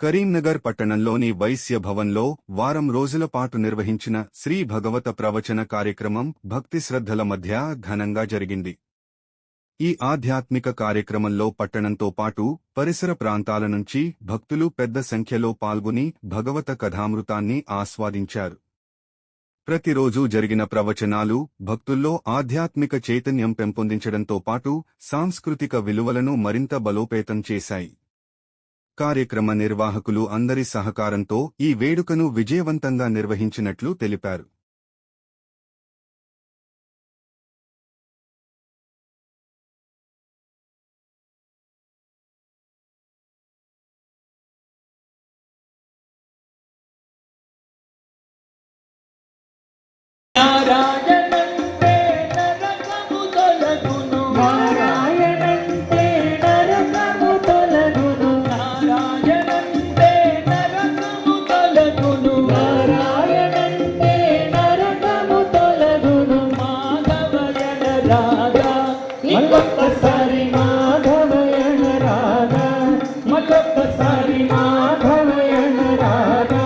కరీంనగర్ పట్టణంలోని వైశ్య భవన్లో వారం రోజుల పాటు నిర్వహించిన శ్రీ భగవత ప్రవచన కార్యక్రమం భక్తి శ్రద్ధల మధ్య ఘనంగా జరిగింది. ఈ ఆధ్యాత్మిక కార్యక్రమంలో పట్టణంతో పాటు పరిసర ప్రాంతాల నుంచి భక్తులు పెద్ద సంఖ్యలో పాల్గొని భగవత కథామృతాన్ని ఆస్వాదించారు. ప్రతిరోజు జరిగిన ప్రవచనాలు భక్తుల్లో ఆధ్యాత్మిక చైతన్యం పెంపొందించడంతో పాటు సాంస్కృతిక విలువలను మరింత బలోపేతం చేశాయి. కార్యక్రమ నిర్వాహకులు అందరి సహకారంతో ఈ వేడుకను విజయవంతంగా నిర్వహించినట్లు తెలిపారు. ఇంకొకసారి మాధవయన రాగా మరొకసారి మాధవయన రాగా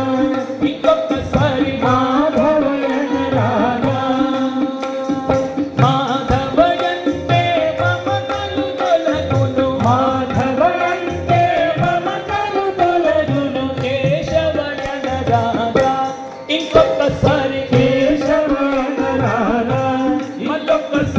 ఇంకొకసారి మాధవయన రాగా మాధవయంటే మమతలు తొలగును మాధవయంటే మమతలు తొలగును కేశవయన రాధా. ఇంకొకసారి కేశవయన రాధా మరొక్కసారి